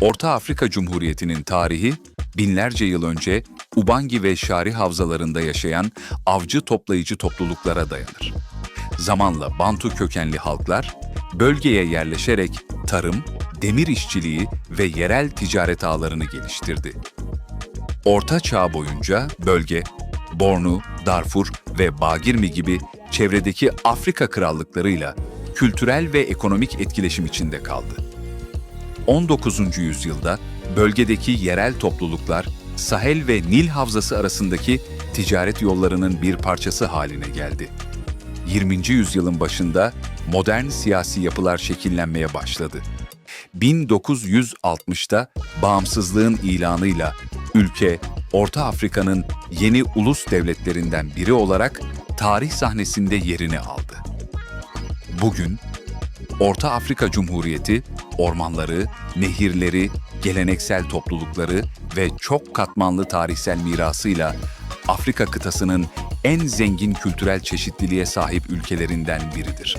Orta Afrika Cumhuriyeti'nin tarihi binlerce yıl önce Ubangi ve Şari havzalarında yaşayan avcı toplayıcı topluluklara dayanır. Zamanla Bantu kökenli halklar bölgeye yerleşerek tarım, demir işçiliği ve yerel ticaret ağlarını geliştirdi. Orta Çağ boyunca bölge, Bornu, Darfur ve Bagirmi gibi çevredeki Afrika krallıklarıyla kültürel ve ekonomik etkileşim içinde kaldı. 19. yüzyılda bölgedeki yerel topluluklar Sahel ve Nil Havzası arasındaki ticaret yollarının bir parçası haline geldi. 20. yüzyılın başında modern siyasi yapılar şekillenmeye başladı. 1960'da bağımsızlığın ilanıyla ülke Orta Afrika'nın yeni ulus devletlerinden biri olarak tarih sahnesinde yerini aldı. Bugün Orta Afrika Cumhuriyeti ormanları, nehirleri, geleneksel toplulukları ve çok katmanlı tarihsel mirasıyla Afrika kıtasının en zengin kültürel çeşitliliğe sahip ülkelerinden biridir.